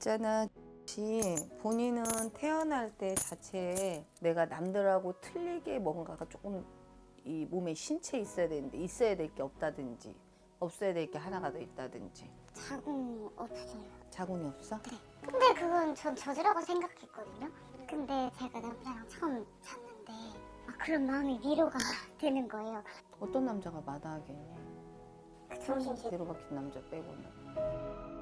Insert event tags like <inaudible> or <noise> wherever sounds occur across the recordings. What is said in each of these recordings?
있잖아. 본인은 태어날 때 자체에 내가 남들하고 틀리게 뭔가가 조금 이 몸에 신체에 있어야 되는데 있어야 될 게 없다든지 없어야 될 게 하나가 더 있다든지 자궁 없어요. 자궁이 없어? 근데 그건 전 저주라고 생각했거든요. 근데 제가 남자랑 처음 잤는데 아, 그런 마음이 위로가 <laughs> 되는 거예요. 어떤 남자가 마다하겠니? 정신 제대로 박힌 남자 빼고는.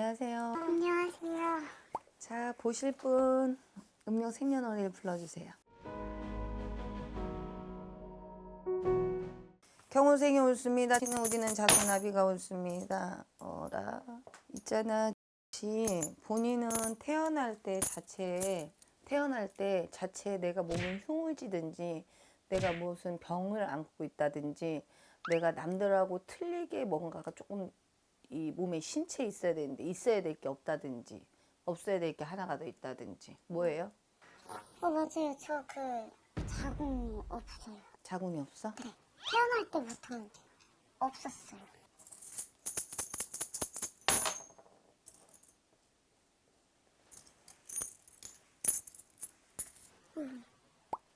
안녕하세요. 안녕하세요. 자, 보실 분 음료 생년월일 불러주세요. 경호생이 옳습니다. 신우디는 작은 나비가 옳습니다. 어라 있잖아. 혹시 본인은 태어날 때 자체에 태어날 때 자체에 내가 몸에 흉을 지든지 내가 무슨 병을 안고 있다든지 내가 남들하고 틀리게 뭔가가 조금 이 몸에 신체에 있어야 되는데 있어야 될 게 없다든지 없어야 될 게 하나가 더 있다든지 뭐예요? 어 맞아요. 저 그 자궁 없어요. 자궁이 없어? 태어날 때부터 없었어요.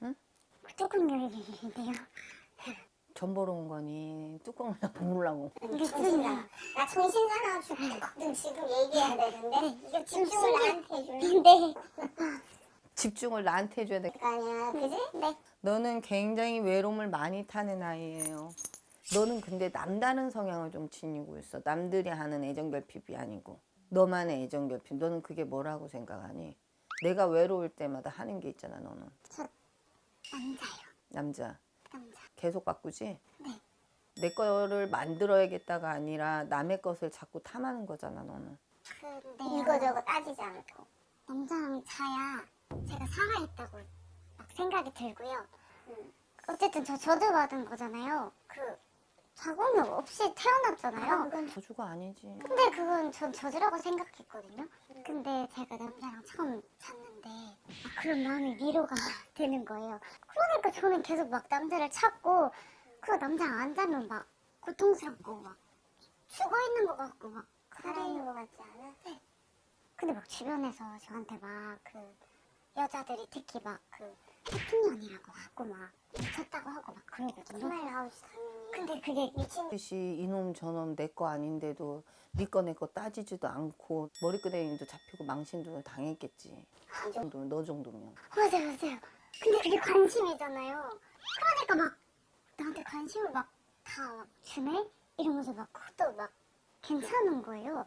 응? 뚜껑 열리는데요. 전 보러 온 거니 뚜껑을 <laughs> 누르려고 그렇습니다. 나 정신 사나움 죽거든 지금 얘기해야 되는데 이거 집중을 나한테 해줄래? 네. 집중을 나한테 해줘야 돼. 거 아니야 그지? 네. 너는 굉장히 외로움을 많이 타는 아이예요. 너는 근데 남다른 성향을 좀 지니고 있어. 남들이 하는 애정 결핍이 아니고 너만의 애정 결핍. 너는 그게 뭐라고 생각하니? 내가 외로울 때마다 하는 게 있잖아. 너는 저 남자요. 남자 남자. 계속 바꾸지? 네. 내 거를 만들어야겠다가 아니라 남의 것을 자꾸 탐하는 거잖아. 너는. 근데 이거저거 따지지 않고 남자랑 자야 제가 살아있다고 막 생각이 들고요. 음, 어쨌든 저 저주받은 거잖아요. 그 자궁이 없이 태어났잖아요. 그건 저주가 아니지. 근데 그건 전 저주라고 생각했거든요. 근데 제가 남자랑 처음 잤는데 아, 그런 마음이 위로가 <laughs> 되는 거예요. 그러니까 저는 계속 막 남자를 찾고 그 남자랑 안 자면 막 고통스럽고 막 죽어 있는 것 같고 막 살아있는 거 같지 않아? 근데 막 주변에서 저한테 막 그 여자들이 특히 막 그 해피년이라고 하고 막 미쳤다고 하고 막 그러거든요. 정말 나오지 당연히 근데 그게 미친 듯이 이놈 저놈 내 거 아닌데도 네 거 내 거 따지지도 않고 머리끄댕이도 잡히고 망신도 당했겠지. 그 정도면 너 정도면. 맞아요, 맞아요. 근데 그게 관심이잖아요. 그러니까 막 나한테 관심을 막다 주네? 이러면서 막 그것도 막 괜찮은 거예요.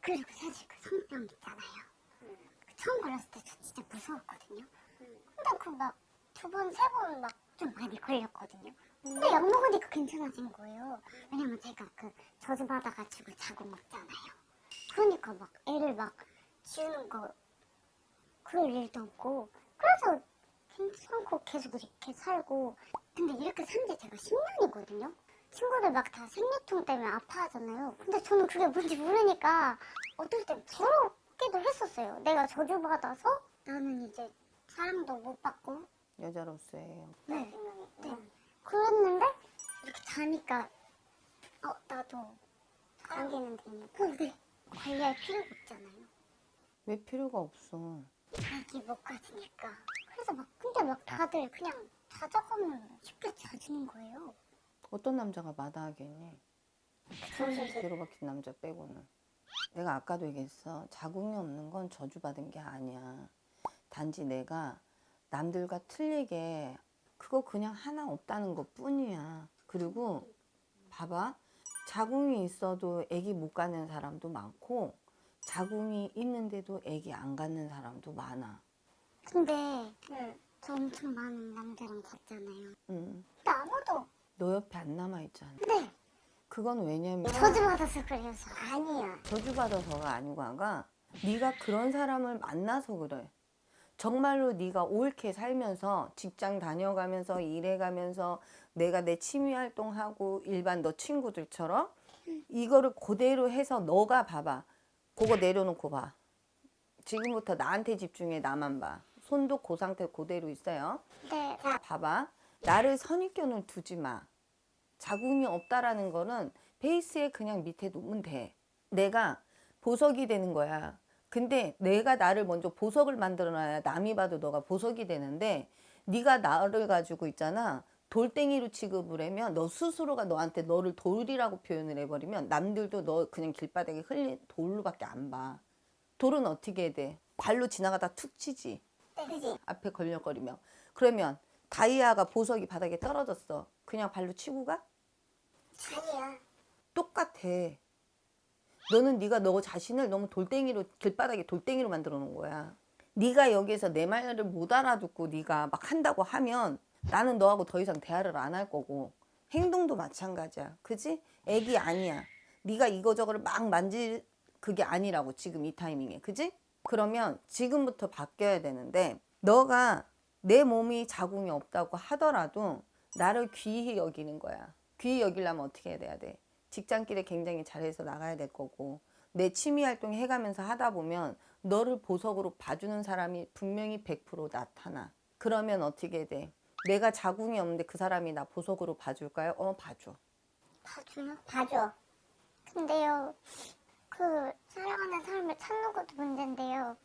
그리고 사실 그 성병 있잖아요. 그 처음 걸렸을 때 저 진짜 무서웠거든요. 근데 그막두 번, 세 번 막 좀 많이 걸렸거든요. 근데 약 먹으니까 괜찮아진 거예요. 왜냐면 제가 그 저주받아가지고 자고 먹잖아요. 그러니까 막 애를 막 지우는 거 그럴 일도 없고 그래서 괜찮고 계속 이렇게 살고 근데 이렇게 산 지 제가 10년이거든요 친구들 막 다 생리통 때문에 아파하잖아요 근데 저는 그게 뭔지 모르니까 어떨 땐 부럽기도 했었어요 내가 저주받아서 나는 이제 사랑도 못 받고 여자로서의 네, 네. 그랬는데 이렇게 자니까 어 나도 관계는 되니까 어, 네. 관리할 필요가 없잖아요 왜 필요가 없어. 애기 못 가지니까. 그래서 막 근데 막 다들 그냥 자작하면 쉽게 자주는 거예요. 어떤 남자가 마다하겠니? 제대로 박힌 남자 빼고는. 내가 아까도 얘기했어. 자궁이 없는 건 저주받은 게 아니야. 단지 내가 남들과 틀리게 그거 그냥 하나 없다는 것 뿐이야. 그리고 봐봐. 자궁이 있어도 아기 못 갖는 사람도 많고 자궁이 있는데도 아기 안 갖는 사람도 많아. 근데 응. 저 엄청 많은 남자랑 잤잖아요. 응. 근데 아무도 너 옆에 안 남아 있잖아. 네 그건 왜냐면 저주받아서 그래서 아니야 저주받아서가 아니고 아가 네가 그런 사람을 만나서 그래. 정말로 네가 옳게 살면서 직장 다녀가면서 일해가면서 내가 내 취미 활동하고 일반 너 친구들처럼 이거를 그대로 해서 너가 봐봐. 그거 내려놓고 봐. 지금부터 나한테 집중해 나만 봐. 손도 그 상태 그대로 있어요. 네자 봐봐. 나를 선입견을 두지 마. 자궁이 없다라는 거는 베이스에 그냥 밑에 놓으면 돼. 내가 보석이 되는 거야. 근데 내가 나를 먼저 보석을 만들어 놔야 남이 봐도 너가 보석이 되는데 네가 나를 가지고 있잖아. 돌덩이로 취급을 하면 너 스스로가 너한테 너를 돌이라고 표현을 해버리면 남들도 너 그냥 길바닥에 흘린 돌로밖에 안 봐. 돌은 어떻게 돼? 발로 지나가다 툭 치지. 앞에 걸려거리면. 그러면 다이아가 보석이 바닥에 떨어졌어. 그냥 발로 치고 가? 아니야. 똑같아. 너는 네가 너 자신을 너무 돌덩이로 길바닥에 돌덩이로 만들어 놓은 거야. 네가 여기에서 내 말을 못 알아듣고 네가 막 한다고 하면 나는 너하고 더 이상 대화를 안 할 거고 행동도 마찬가지야. 그지? 애기 아니야. 네가 이거저거를 막 만질 그게 아니라고 지금 이 타이밍에. 그지? 그러면 지금부터 바뀌어야 되는데 너가 내 몸이 자궁이 없다고 하더라도 나를 귀히 여기는 거야. 귀히 여기려면 어떻게 해야 돼? 직장길에 굉장히 잘해서 나가야 될 거고 내 취미 활동 해가면서 하다 보면 너를 보석으로 봐주는 사람이 분명히 100% 나타나. 그러면 어떻게 돼? 내가 자궁이 없는데 그 사람이 나 보석으로 봐줄까요? 어, 봐줘. 봐줘요? 봐줘. 근데요, 그 사랑하는 사람을 찾는 것도 문제인데요.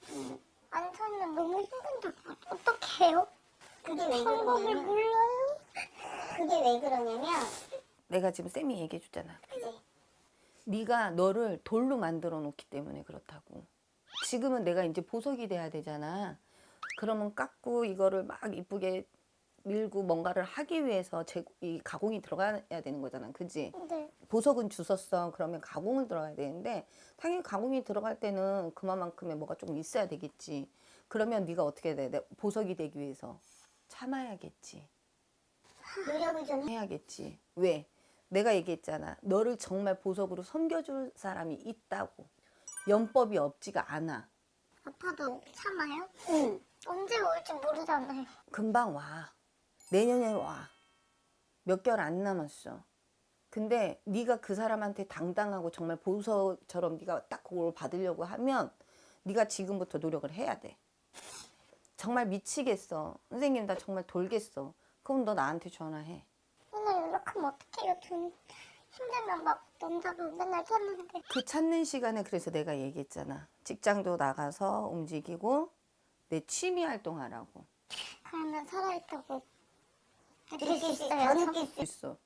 안 찾으면 너무 힘든데 어떻게 해요? 그게 왜 방법을 그러냐면 몰라요? 그게 왜 그러냐면 내가 지금 쌤이 얘기해 줬잖아. 그지? 네가 너를 돌로 만들어 놓기 때문에 그렇다고. 지금은 내가 이제 보석이 돼야 되잖아. 그러면 깎고 이거를 막 이쁘게 밀고 뭔가를 하기 위해서 제, 이 가공이 들어가야 되는 거잖아. 그지? 네. 보석은 주웠어. 그러면 가공을 들어가야 되는데 당연히 가공이 들어갈 때는 그만큼의 뭐가 조금 있어야 되겠지. 그러면 네가 어떻게 해야 돼? 내- 보석이 되기 위해서 참아야겠지. 노력을 좀 해. 해야겠지. 왜? 내가 얘기했잖아. 너를 정말 보석으로 섬겨줄 사람이 있다고. 연법이 없지가 않아. 아파도 참아요? 응. 언제 올지 모르잖아요. 금방 와. 내년에 와. 몇 개월 안 남았어. 근데 네가 그 사람한테 당당하고 정말 보석처럼 네가 딱 그걸 받으려고 하면 네가 지금부터 노력을 해야 돼. 정말 미치겠어. 선생님 나 정말 돌겠어. 그럼 너 나한테 전화해. 연락하면 어떡해요? 전 힘들면 막 남자분 맨날 찾는데. 그 찾는 시간에 그래서 내가 얘기했잖아. 직장도 나가서 움직이고 내 취미 활동하라고. 그러면 살아있다고 느낄 수 있어. 있어요. 더 느낄 수 있어.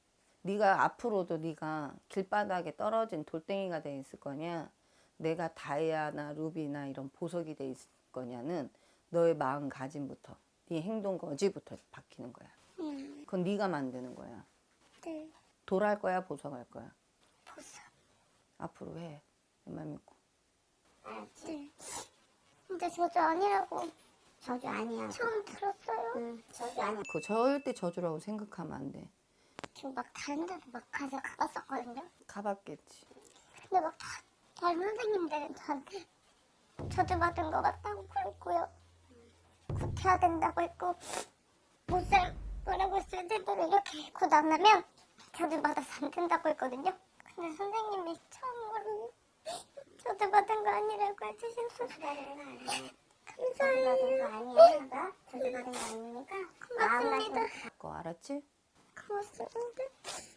네가 앞으로도 네가 길바닥에 떨어진 돌덩이가 돼 있을 거냐, 내가 다이아나 루비나 이런 보석이 돼 있을 거냐는 너의 마음가짐부터, 네 행동 거지부터 바뀌는 거야. 음, 그건 네가 만드는 거야. 네. 돌할 거야, 보석할 거야. 보석. 앞으로 해. 내말 믿고. 알았지? 네. 근데 저도 아니라고 저주 아니야. 처음 들었어요. 응. 저주 아니야. 그거 절대 저주라고 생각하면 안 돼. 저막 다른 데도 막 가서 가봤었거든요. 가봤겠지. 근데 막 다, 다른 선생님들은 저한테 저주 받은 것 같다고 그랬고요. 구태야 된다고 했고 못살 뭐라고 쓸 때도 이렇게 곧 안 하면 저주 받아서 안 된다고 했거든요. 근데 선생님이 처음으로 저주 받은 거 아니라고 해주셨어요. 저주 받은 거 아니야. 저주 감사해요. 받은 거 아니야. 나 저주 받은 거 아니니까. 고맙습니다. 그거 알았지? 고맙습니다.